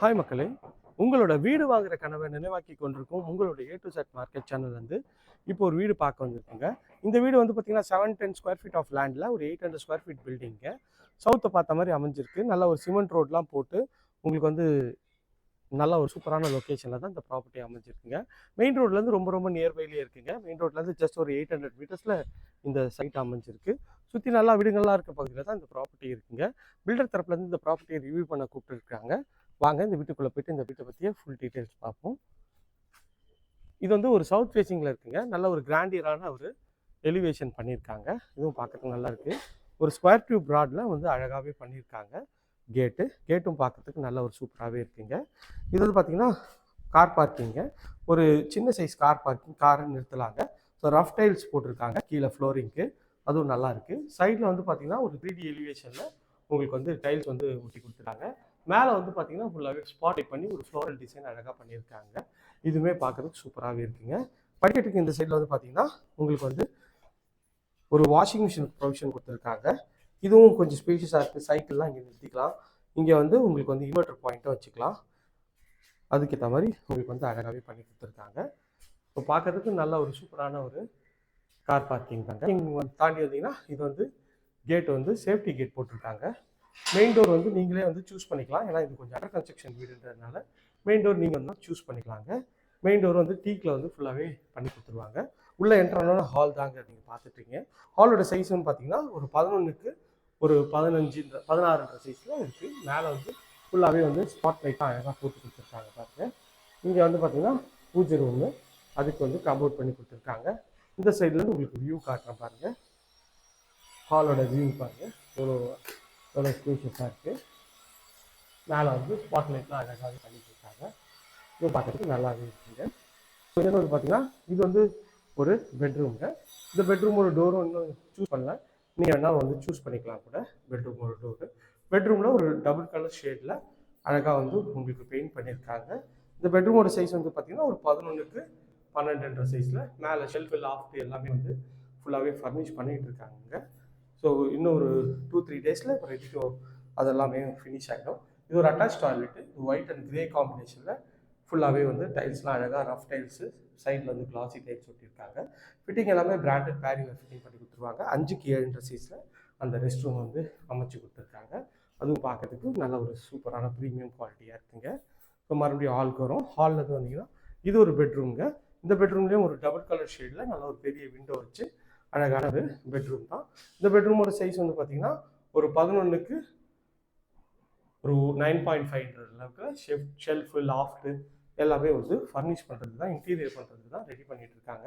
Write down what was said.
Hi மக்களே. உங்களோட வீடு வாங்குற கனவை நினைவாக்கி கொண்டிருக்கும் உங்களோட A to Z market channel வந்து இப்போ ஒரு வீடு பார்க்க வந்திருக்குங்க. இந்த வீடு வந்து பார்த்தீங்கன்னா seven ten square feet of லேண்டில் ஒரு எயிட் ஹண்ட்ரட் ஸ்கொயர் ஃபீட் பில்டிங்க சவுத்தை பார்த்த மாதிரி அமைஞ்சிருக்கு. நல்ல ஒரு சிமெண்ட் ரோட்லாம் போட்டு உங்களுக்கு வந்து நல்ல ஒரு சூப்பரான லொக்கேஷனில் தான் இந்த ப்ராப்பர்ட்டி அமைஞ்சிருக்குங்க. மெயின் ரோட்லேருந்து ரொம்ப ரொம்ப நியர்பைலேயே இருக்குங்க. மெயின் ரோட்லேருந்து ஜஸ்ட் ஒரு எயிட் ஹண்ட்ரட் மீட்டர்ஸில் இந்த சைட் அமைஞ்சிருக்கு. சுற்றி நல்லா வீடுங்கள்லாம் இருக்க பகுதியில் தான் இந்த ப்ராப்பர்ட்டி இருக்குங்க. பில்டர் தரப்புலேருந்து இந்த ப்ராப்பர்ட்டியை ரிவ்யூ பண்ண கூப்பிட்டுருக்காங்க. வாங்க இந்த வீட்டுக்குள்ளே போயிட்டு இந்த வீட்டை பற்றியே ஃபுல் டீட்டெயில்ஸ் பார்ப்போம். இது வந்து ஒரு சவுத் ஃபேஸிங்கில் இருக்குங்க. நல்ல ஒரு கிராண்டியரான ஒரு எலிவேஷன் பண்ணியிருக்காங்க. இதுவும் பார்க்கறதுக்கு நல்லா இருக்குது ஒரு ஸ்கொயர் டியூப் ப்ராடில் வந்து அழகாகவே பண்ணியிருக்காங்க. கேட்டு கேட்டும் பார்க்கறதுக்கு நல்ல ஒரு சூப்பராகவே இருக்குங்க. இது வந்து பார்த்திங்கன்னா கார் பார்க்கிங்க ஒரு சின்ன சைஸ் கார் பார்க்கிங் காரை நிறுத்தலாங்க. ஸோ ரஃப் டைல்ஸ் போட்டிருக்காங்க. கீழே ஃப்ளோரிங்க்கு அதுவும் நல்லா இருக்குது சைடில் வந்து பார்த்திங்கன்னா ஒரு த்ரீ டி எலிவேஷனில் உங்களுக்கு வந்து டைல்ஸ் வந்து ஊட்டி கொடுத்துருக்காங்க மேலே வந்து பார்த்தீங்கன்னா ஃபுல்லாகவே ஸ்பாட் பண்ணி ஒரு ஃப்ளோரல் டிசைன் அழகாக பண்ணியிருக்காங்க. இதுவுமே பார்க்கறதுக்கு சூப்பராகவே இருக்குங்க. படிக்கட்டுக்கு இந்த சைடில் வந்து பார்த்தீங்கன்னா உங்களுக்கு வந்து ஒரு வாஷிங் மிஷின் ப்ரொவிஷன் கொடுத்துருக்காங்க. இதுவும் கொஞ்சம் ஸ்பேஷியஸாக இருக்குது சைக்கிள்லாம் இங்கே நிறுத்திக்கலாம். இங்கே வந்து உங்களுக்கு வந்து இன்வெர்டர் பாயிண்ட்டும் வச்சுக்கலாம். அதுக்கேற்ற மாதிரி உங்களுக்கு வந்து அழகாகவே பண்ணி கொடுத்துருக்காங்க. இப்போ பார்க்கறதுக்கு நல்ல ஒரு சூப்பரான ஒரு கார் பார்க்கிங் தாங்க. நீங்கள் தாண்டி வந்தீங்கன்னா இது வந்து கேட் வந்து சேஃப்டி கேட் போட்டிருக்காங்க. மெயின் டோர் வந்து நீங்களே வந்து சூஸ் பண்ணிக்கலாம். ஏன்னா இது கொஞ்சம் அண்டர் கன்ஸ்ட்ரக்ஷன் வீடுன்றதுனால மெயின் டோர் நீங்கள் வந்து சூஸ் பண்ணிக்கலாங்க. மெயின் டோர் வந்து டீக்கில் வந்து ஃபுல்லாகவே பண்ணி கொடுத்துருவாங்க. உள்ளே என்ட்ரான ஹால் தாங்க நீங்கள் பார்த்துட்ருக்கீங்க ஹாலோட சைஸ்னு பார்த்தீங்கன்னா ஒரு பதினொன்றுக்கு ஒரு பதினஞ்சுன்ற பதினாறுன்ற சைஸில் இருக்குது மேலே வந்து ஃபுல்லாகவே வந்து ஸ்பாட் லைட்டாக அழகாக போட்டு கொடுத்துருக்காங்க பாருங்க. இங்கே வந்து பார்த்தீங்கன்னா பூஜை ரூமு அதுக்கு வந்து கம்போர்ட் பண்ணி கொடுத்துருக்காங்க. இந்த சைட்லேருந்து உங்களுக்கு வியூ காட்டுறேன் பாருங்கள் ஹாலோட வியூ பாருங்கள் எவ்வளோ எவ்வளோ ஸ்பேஷியஸாக இருக்குது மேலே வந்து ஸ்பாட் லைட்லாம் அழகாகவே பண்ணி கொடுத்தாங்க இது பார்க்குறதுக்கு நல்லாவே இருக்குங்க. ஸோ வந்து பார்த்தீங்கன்னா இது வந்து ஒரு பெட்ரூம்ங்க இந்த பெட்ரூம் ஒரு டோரும் இன்னும் சூஸ் பண்ணல நீங்கள் வேணால் வந்து சூஸ் பண்ணிக்கலாம் கூட. பெட்ரூம் ஒரு டோரு பெட்ரூமில் ஒரு டபுள் கலர் ஷேடில் அழகாக வந்து உங்களுக்கு பெயிண்ட் பண்ணியிருக்காங்க இந்த பெட்ரூமோட சைஸ் வந்து பார்த்தீங்கன்னா ஒரு பதினொன்றுக்கு பன்னெண்டுன்ற சைஸில் மேலே ஷெல்ஃபில் ஆஃப்ட் எல்லாமே வந்து ஃபுல்லாகவே ஃபர்னிஷ் பண்ணிகிட்டு இருக்காங்க இன்னும் ஒரு டூ த்ரீ டேஸில் இப்போ ரெடி அதெல்லாமே ஃபினிஷ் ஆகிடும் இது ஒரு attach toilet white and grey காம்பினேஷனில் ஃபுல்லாகவே வந்து டைல்ஸ்லாம் அழகாக ரஃப் டைல்ஸு சைடில் வந்து கிளாசி டைல்ஸ் ஒட்டியிருக்காங்க. ஃபிட்டிங் எல்லாமே பிராண்டட் பேரிவர் ஃபிட்டிங் பண்ணி கொடுத்துருவாங்க. அஞ்சுக்கு ஏழுன்ற சீஸில் அந்த ரெஸ்ட் ரூம் வந்து அமைச்சு கொடுத்துருக்காங்க. அதுவும் பார்க்கறதுக்கு நல்ல ஒரு சூப்பரான ப்ரீமியம் குவாலிட்டியாக இருக்குங்க. இப்போ மறுபடியும் ஹாலுக்கு வரும். ஹாலில் இருந்து வந்தீங்கன்னா இது ஒரு பெட்ரூம்ங்க இந்த பெட்ரூம்லேயும் ஒரு டபுள் கலர் ஷேடில் நல்ல ஒரு பெரிய விண்டோ வச்சு அழகான ஒரு பெட்ரூம் தான். இந்த பெட்ரூமோட சைஸ் வந்து பார்த்தீங்கன்னா ஒரு பதினொன்றுக்கு ஒரு நைன் பாயிண்ட் ஃபைவ்ன்ற அளவுக்கு ஷெஃப் ஷெல்ஃபு லாஃப்ட்டு எல்லாமே வந்து ஃபர்னிஷ் பண்ணுறது தான் இன்டீரியர் பண்ணுறது தான் ரெடி பண்ணிகிட்டு இருக்காங்க.